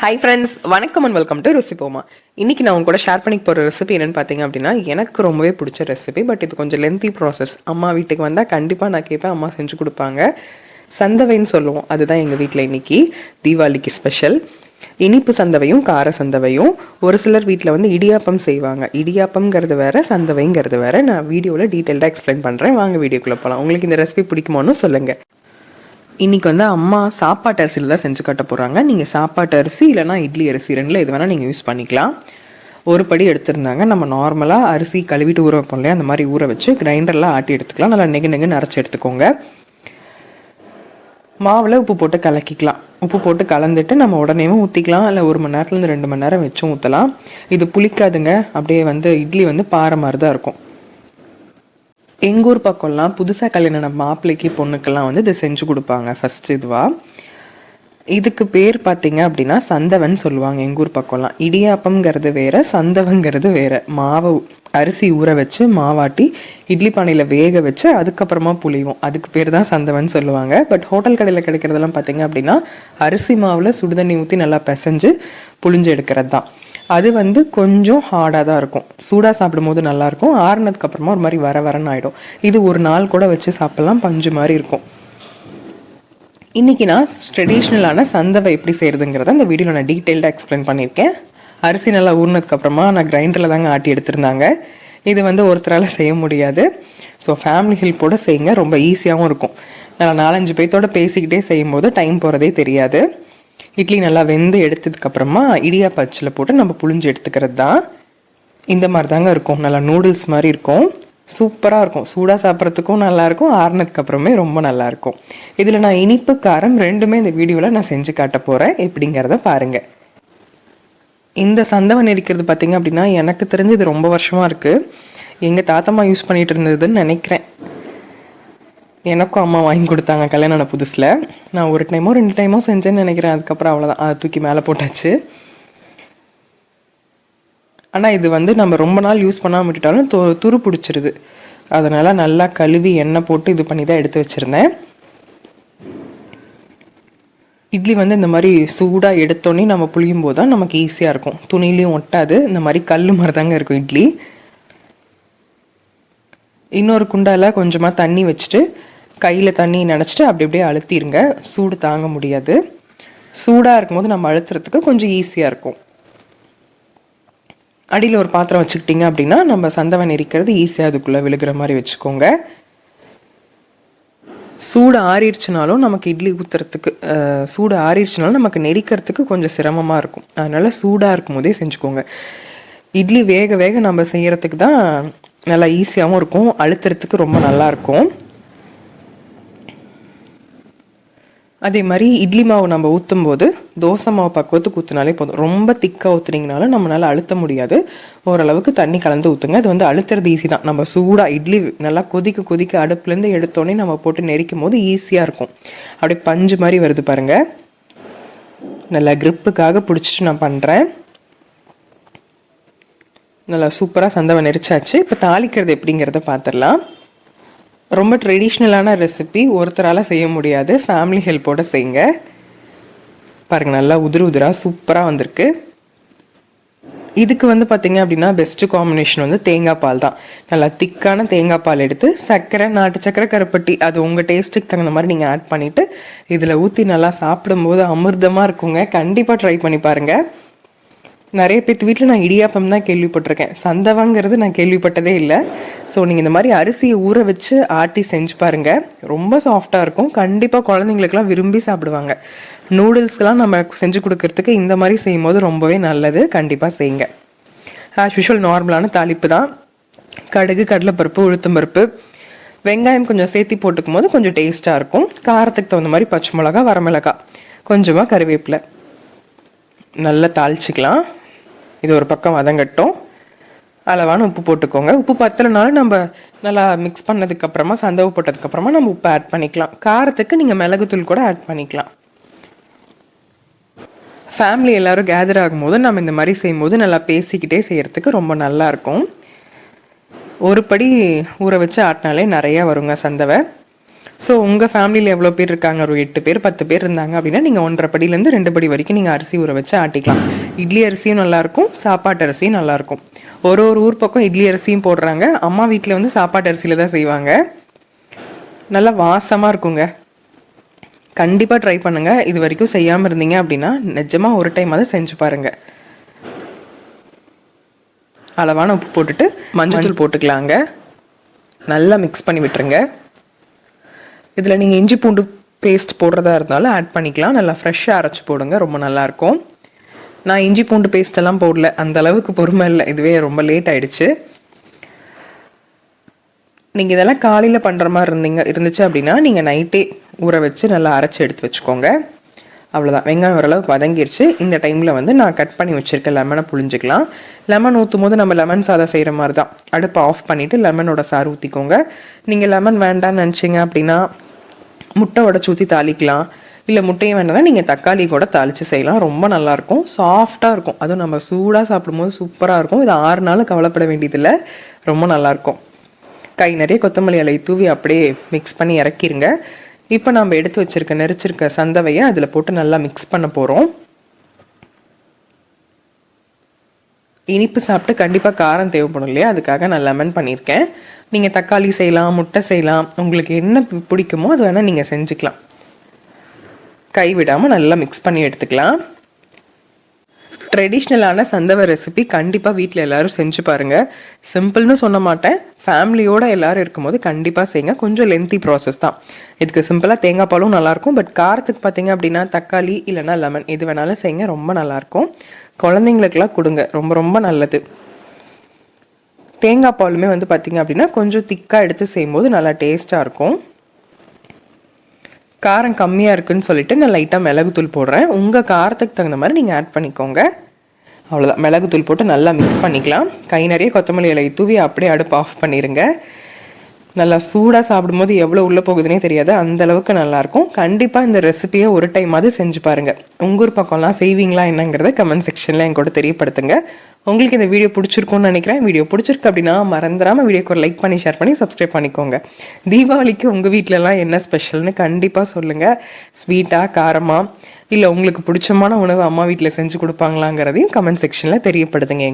Hi friends வணக்கம் and welcome to ரெசிபோமா இன்னைக்கு நான் உங்க கூட ஷேர் பண்ணி போகிற ரெசிபி என்னன்னு பார்த்தீங்க அப்படின்னா எனக்கு ரொம்பவே பிடிச்ச ரெசிபி பட் இது கொஞ்சம் லென்த்தி ப்ராசஸ் அம்மா வீட்டுக்கு வந்தால் கண்டிப்பாக நான் கேட்பேன் அம்மா செஞ்சு கொடுப்பாங்க. சந்தவைன்னு சொல்லுவோம். அதுதான் எங்கள் வீட்டில் இன்னைக்கு தீபாவளிக்கு ஸ்பெஷல் இனிப்பு சந்தவையும் கார சந்தவையும். ஒரு சிலர் வீட்டில் வந்து இடியாப்பம் செய்வாங்க. இடியாப்பம்ங்கிறது வேற சந்தவைங்கிறது வேற. நான் வீடியோவில் டீட்டெயில்டாக எக்ஸ்பிளைன் பண்ணுறேன் வாங்க வீடியோக்குள்ளே போகலாம் உங்களுக்கு இந்த ரெசிபி பிடிக்குமான்னு சொல்லுங்கள் இன்னைக்கு வந்து அம்மா சாப்பாட்டு அரிசியில் தான் செஞ்சு கட்ட போகிறாங்க நீங்கள் சாப்பாட்டு அரிசி இல்லைனா இட்லி அரிசி ரெண்டில் எது வேணால் நீங்கள் யூஸ் பண்ணிக்கலாம். ஒரு படி எடுத்திருந்தாங்க. நம்ம நார்மலாக அரிசி கழுவிட்டு ஊற வைப்போம் இல்லையா? அந்த மாதிரி ஊற வச்சு கிரைண்டரில் ஆட்டி எடுத்துக்கலாம். நல்லா நெகு நெகு அரைச்சி எடுத்துக்கோங்க. மாவில் உப்பு போட்டு கலக்கிக்கலாம். உப்பு போட்டு கலந்துட்டு நம்ம உடனேவும் ஊற்றிக்கலாம் இல்லை ஒரு மணி நேரத்துலேருந்து ரெண்டு மணி நேரம் வச்சும் ஊற்றலாம் இது புளிக்காதுங்க. அப்படியே வந்து இட்லி வந்து பாறை மாதிரி தான் இருக்கும். எங்கள் ஊர் பக்கம்லாம் புதுசாக கல்யாணம் மாப்பிள்ளைக்கு பொண்ணுக்கெல்லாம் வந்து இதை செஞ்சு கொடுப்பாங்க. ஃபஸ்ட் இதுவாக இதுக்கு பேர் பார்த்தீங்க அப்படின்னா சந்தவன் சொல்லுவாங்க எங்கள் ஊர் பக்கம்லாம். இடியாப்பம்ங்கிறது வேற சந்தவங்கிறது வேற. மாவு அரிசி ஊற வச்சு மாவாட்டி இட்லி பானையில் வேக வச்சு அதுக்கப்புறமா புளியும். அதுக்கு பேர் தான் சந்தவன் சொல்லுவாங்க. பட் ஹோட்டல் கடையில் கிடைக்கிறதெல்லாம் பார்த்தீங்க அப்படின்னா அரிசி மாவில் சுடுதண்ணி ஊற்றி நல்லா பிசைஞ்சு புளிஞ்சு எடுக்கிறது தான். அது வந்து கொஞ்சம் ஹார்டாக தான் இருக்கும். சூடாக சாப்பிடும்போது நல்லாயிருக்கும். ஆறுனதுக்கப்புறமா ஒரு மாதிரி வர வரன்னு ஆகிடும் இது ஒரு நாள் கூட வச்சு சாப்பிட்லாம். பஞ்சு மாதிரி இருக்கும். இன்றைக்கி நான் ட்ரெடிஷ்னலான சந்தவை எப்படி செய்கிறதுங்கிறத அந்த வீடியோவில் நான் டீட்டெயில்டாக எக்ஸ்பிளைன் பண்ணியிருக்கேன். அரிசி நல்லா ஊறினதுக்கப்புறமா நான் கிரைண்டரில் தாங்க ஆட்டி எடுத்திருந்தாங்க. இது வந்து ஒருத்தரால் செய்ய முடியாது. ஸோ ஃபேமிலி ஹெல்ப்போடு செய்யுங்க. ரொம்ப ஈஸியாகவும் இருக்கும். நல்லா நாலஞ்சு பேர்த்தோட பேசிக்கிட்டே செய்யும்போது டைம் போகிறதே தெரியாது. இட்லி நல்லா வெந்து எடுத்ததுக்கப்புறமா இடியாப்ப அச்சில் போட்டு நம்ம புழிஞ்சு எடுத்துக்கிறது தான் இந்த மாதிரி தாங்க இருக்கும். நல்லா நூடுல்ஸ் மாதிரி இருக்கும். சூப்பராக இருக்கும். சூடாக சாப்பிட்றதுக்கும் நல்லாயிருக்கும் ஆறுனதுக்கு அப்புறமே ரொம்ப நல்லாயிருக்கும் இதில் நான் இனிப்பு காரம் ரெண்டுமே இந்த வீடியோவில் நான் செஞ்சு காட்ட போகிறேன் எப்படிங்கிறத பாருங்கள் இந்த சந்தவன் இருக்கிறது பார்த்திங்க அப்படின்னா எனக்கு தெரிஞ்சு இது ரொம்ப வருஷமாக இருக்குது எங்கள் தாத்தம்மா யூஸ் பண்ணிகிட்டு இருந்ததுன்னு நினைக்கிறேன். எனக்கும் அம்மா வாங்கி கொடுத்தாங்க கல்யாணம் ஆன புதுசில். நான் ஒரு டைமோ ரெண்டு டைமோ செஞ்சேன்னு நினைக்கிறேன். அதுக்கப்புறம் அவ்வளோதான் அதை தூக்கி மேலே போட்டாச்சு. ஆனால் இது வந்து நம்ம ரொம்ப நாள் யூஸ் பண்ணாமல் விட்டுட்டாலும் து துரு பிடிச்சிருது. அதனால் நல்லா கழுவி எண்ணெய் போட்டு இது பண்ணி தான் எடுத்து வச்சுருந்தேன். இட்லி வந்து இந்த மாதிரி சூடாக எடுத்தோன்னே நம்ம புளியும் போது தான் நமக்கு ஈஸியாக இருக்கும். துணிலையும் ஒட்டாது. இந்த மாதிரி கல் மாதிரி தாங்க இருக்கும் இட்லி. இன்னொரு குண்டால கொஞ்சமாக தண்ணி வச்சுட்டு கையில் தண்ணி நினச்சிட்டு அப்படி அப்படியே அழுத்திடுங்க சூடு தாங்க முடியாது. சூடாக இருக்கும்போது நம்ம அழுத்துறதுக்கு கொஞ்சம் ஈஸியாக இருக்கும். அடியில் ஒரு பாத்திரம் வச்சுக்கிட்டிங்க அப்படின்னா நம்ம சந்தவன் எரிக்கிறது ஈஸியாக அதுக்குள்ளே விழுகிற மாதிரி வச்சுக்கோங்க. சூடு ஆறிடுச்சுனாலும் நமக்கு இட்லி ஊற்றுறதுக்கு சூடு ஆறிடுச்சுனாலும் நமக்கு நெரிக்கிறதுக்கு கொஞ்சம் சிரமமாக இருக்கும். அதனால் சூடாக இருக்கும் போதே செஞ்சுக்கோங்க. இட்லி வேக வேக நம்ம செய்கிறதுக்கு தான் நல்லா ஈஸியாகவும் இருக்கும். அழுத்துறதுக்கு ரொம்ப நல்லாயிருக்கும் அதே மாதிரி இட்லி மாவு நம்ம ஊற்றும் போது தோசை மாவு பக்குவத்துக்கு ஊற்றினாலே போதும். ரொம்ப திக்காக ஊற்றுனீங்கனாலும் நம்மளால் அழுத்த முடியாது. ஓரளவுக்கு தண்ணி கலந்து ஊற்றுங்க அது வந்து அழுத்துறது ஈஸி தான். நம்ம சூடாக இட்லி நல்லா கொதிக்க கொதிக்க அடுப்புலேருந்து எடுத்தோடனே நம்ம போட்டு நெரிக்கும் போது ஈஸியாக இருக்கும். அப்படியே பஞ்சு மாதிரி வருது பாருங்கள் நல்லா க்ரிப்புக்காக பிடிச்சிட்டு நான் பண்ணுறேன் நல்லா சூப்பராக சந்தவை நெரிச்சாச்சு இப்போ தாளிக்கிறது எப்படிங்கிறத பார்த்துடலாம் ரொம்ப ட்ரெடிஷ்னலான ரெசிபி ஒருத்தரால் செய்ய முடியாது. ஃபேமிலி ஹெல்ப்போடு செய்யுங்க. பாருங்கள் நல்லா உதிர உதிராக சூப்பராக வந்திருக்கு. இதுக்கு வந்து பார்த்திங்க அப்படின்னா பெஸ்ட்டு காம்பினேஷன் வந்து தேங்காய் பால் தான். நல்லா திக்கான தேங்காய் பால் எடுத்து சர்க்கரை நாட்டு சர்க்கரை கருப்பட்டி அது உங்கள் டேஸ்ட்டுக்கு தகுந்த மாதிரி நீங்கள் ஆட் பண்ணிவிட்டு இதில் ஊற்றி நல்லா சாப்பிடும்போது அமிர்தமாக இருக்குங்க. கண்டிப்பாக ட்ரை பண்ணி பாருங்கள் நிறைய பேர்த்து வீட்டில் நான் இடியாப்பம் தான் கேள்விப்பட்டிருக்கேன். சந்தவங்கிறது நான் கேள்விப்பட்டதே இல்லை. ஸோ நீங்கள் இந்த மாதிரி அரிசியை ஊற வச்சு ஆட்டி செஞ்சு பாருங்கள் ரொம்ப சாஃப்டாக இருக்கும். கண்டிப்பாக குழந்தைங்களுக்குலாம் விரும்பி சாப்பிடுவாங்க. நூடுல்ஸ்க்கெலாம் நம்ம செஞ்சு கொடுக்கறதுக்கு இந்த மாதிரி செய்யும் போது ரொம்பவே நல்லது. கண்டிப்பாக செய்யுங்க. ஆஸ் யூஷுவல் நார்மலான தாளிப்பு தான். கடுகு கடலைப்பருப்பு உளுத்தம்பருப்பு வெங்காயம் கொஞ்சம் சேர்த்தி போட்டுக்கும் போது கொஞ்சம் டேஸ்ட்டாக இருக்கும். காரத்துக்கு தகுந்த மாதிரி பச்சை மிளகா வரமிளகா கொஞ்சமாக கருவேப்பிலை. நல்லா தாளிச்சிக்கலாம். இது ஒரு பக்கம் வதங்கட்டும். அளவான உப்பு போட்டுக்கோங்க. உப்பு பத்தலைனாலும் நம்ம நல்லா மிக்ஸ் பண்ணதுக்கப்புறமா சந்தவு போட்டதுக்கப்புறமா நம்ம உப்பு ஆட் பண்ணிக்கலாம். காரத்துக்கு நீங்கள் மிளகுத்தூள் கூட ஆட் பண்ணிக்கலாம். ஃபேமிலி எல்லோரும் கேதர் ஆகும்போது நம்ம இந்த மாதிரி செய்யும்போது நல்லா பேசிக்கிட்டே செய்கிறதுக்கு ரொம்ப நல்லாயிருக்கும் ஒரு படி ஊற வச்சு ஆட்டினாலே நிறையா வருங்க சந்தவை. ஸோ உங்கள் ஃபேமிலியில் எவ்வளோ பேர் இருக்காங்க? ஒரு எட்டு பேர் பத்து பேர் இருந்தாங்க அப்படின்னா நீங்கள் ஒன்றரை படியிலேருந்து ரெண்டு படி வரைக்கும் நீங்கள் அரிசி ஊற வச்சு ஆட்டிக்கலாம். இட்லி அரிசியும் நல்லாயிருக்கும் சாப்பாட்டு அரிசியும் நல்லாயிருக்கும் ஒரு ஒரு ஊர் பக்கம் இட்லி அரிசியும் போடுறாங்க. அம்மா வீட்டில் வந்து சாப்பாட்டு அரிசியில் தான் செய்வாங்க. நல்லா வாசமாக இருக்குங்க. கண்டிப்பாக ட்ரை பண்ணுங்கள் இது வரைக்கும் செய்யாமல் இருந்தீங்க அப்படின்னா நிஜமாக ஒரு டைம் அதை செஞ்சு பாருங்கள் அளவான உப்பு போட்டுட்டு மஞ்சள் போட்டுக்கலாங்க. நல்லா மிக்ஸ் பண்ணி விட்டுருங்க. இதில் நீங்கள் இஞ்சி பூண்டு பேஸ்ட் போடுறதா இருந்தாலும் ஆட் பண்ணிக்கலாம். நல்லா ஃப்ரெஷ்ஷாக அரைச்சி போடுங்க. ரொம்ப நல்லாயிருக்கும். நான் இஞ்சி பூண்டு பேஸ்டெல்லாம் போடல. அந்த அளவுக்கு பொறுமை இல்லை. இதுவே ரொம்ப லேட் ஆயிடுச்சு. நீங்கள் இதெல்லாம் காலையில் பண்ணுற மாதிரி இருந்தீங்க இருந்துச்சு அப்படின்னா நீங்கள் நைட்டே ஊற வச்சு நல்லா அரைச்சி எடுத்து வச்சுக்கோங்க. அவ்வளோதான் வெங்காயம் ஓரளவுக்கு வதங்கிருச்சு. இந்த டைமில் வந்து நான் கட் பண்ணி வச்சுருக்க லெமனை புழிஞ்சிக்கலாம். லெமன் ஊற்றும் போது நம்ம லெமன் சாதம் செய்கிற மாதிரி தான் அடுப்பை ஆஃப் பண்ணிவிட்டு லெமனோட சாறு ஊற்றிக்கோங்க நீங்கள் லெமன் வேண்டாம்னு நினச்சிங்க அப்படின்னா முட்டை உடச்சி ஊற்றி தாளிக்கலாம். இல்லை முட்டையும் வேண்டாம்னா நீங்கள் தக்காளி கூட தாளித்து செய்யலாம். ரொம்ப நல்லாயிருக்கும் சாஃப்டாக இருக்கும். அதுவும் நம்ம சூடாக சாப்பிடும்போது சூப்பராக இருக்கும். இது ஆறு நாள் கவலைப்பட வேண்டியதில்லை. ரொம்ப நல்லாயிருக்கும் கை நிறைய கொத்தமல்லி இலையை தூவி அப்படியே மிக்ஸ் பண்ணி இறக்கிருங்க. இப்போ நம்ம எடுத்து வச்சிருக்க நெரிச்சிருக்க சந்தவையை அதில் போட்டு நல்லா மிக்ஸ் பண்ண போகிறோம் இனிப்பு சாப்பிட்டு கண்டிப்பாக காரம் தேவைப்படும் இல்லையா? அதுக்காக நான் லெமன் பண்ணியிருக்கேன். நீங்கள் தக்காளி செய்யலாம் முட்டை செய்யலாம். உங்களுக்கு என்ன பிடிக்குமோ அது வேணால் நீங்கள் செஞ்சுக்கலாம். கை விடாமல் நல்லா மிக்ஸ் பண்ணி எடுத்துக்கலாம். ட்ரெடிஷ்னலான சந்தவ ரெசிபி கண்டிப்பாக வீட்டில் எல்லோரும் செஞ்சு பாருங்கள் சிம்பிள்னு சொல்ல மாட்டேன். ஃபேமிலியோடு எல்லோரும் இருக்கும்போது கண்டிப்பாக செய்யுங்க கொஞ்சம் லென்த்தி ப்ராசஸ் தான். இதுக்கு சிம்பிளாக தேங்காய் பாலும் நல்லாயிருக்கும் பட் காரத்துக்கு பார்த்தீங்க அப்படின்னா தக்காளி இல்லைனா லெமன் எது வேணாலும் செய்யுங்க ரொம்ப நல்லாயிருக்கும் குழந்தைங்களுக்கெல்லாம் கொடுங்க. ரொம்ப ரொம்ப நல்லது. தேங்காய் பாலுமே வந்து பார்த்திங்க அப்படின்னா கொஞ்சம் திக்காக எடுத்து செய்யும்போது நல்லா டேஸ்ட்டாக இருக்கும். காரம் கம்மியாக இருக்குன்னு சொல்லிட்டு நான் லைட்டாக மிளகுத்தூள் போடுறேன். உங்கள் காரத்துக்கு தகுந்த மாதிரி நீங்கள் ஆட் பண்ணிக்கோங்க. அவ்வளோதான் மிளகுத்தூள் போட்டு நல்லா மிக்ஸ் பண்ணிக்கலாம். கை நிறைய கொத்தமல்லி இலையை தூவி அப்படியே அடுப்பு ஆஃப் பண்ணிடுங்க நல்லா சூடாக சாப்பிடும்போது எவ்வளோ உள்ளே போகுதுன்னே தெரியாது. அந்த அளவுக்கு நல்லாயிருக்கும் கண்டிப்பாக இந்த ரெசிபியை ஒரு டைமாவது செஞ்சு பாருங்கள் உங்கள் ஊர் பக்கம்லாம் செய்வீங்களா என்னங்கிறத கமெண்ட் செக்ஷனில் என் கூட தெரியப்படுத்துங்க. உங்களுக்கு இந்த வீடியோ பிடிச்சிருக்கும்னு நினைக்கிறேன். வீடியோ பிடிச்சிருக்கு அப்படின்னா மறந்துடாமல் வீடியோக்கு ஒரு லைக் பண்ணி ஷேர் பண்ணி சப்ஸ்கிரைப் பண்ணிக்கோங்க. தீபாவளிக்கு உங்கள் வீட்டிலலாம் என்ன ஸ்பெஷல்னு கண்டிப்பாக சொல்லுங்கள் ஸ்வீட்டாக காரமாக இல்லை உங்களுக்கு பிடிச்சமான உணவு அம்மா வீட்டில் செஞ்சு கொடுப்பாங்களாங்கிறதையும் கமெண்ட் செக்ஷனில் தெரியப்படுத்துங்க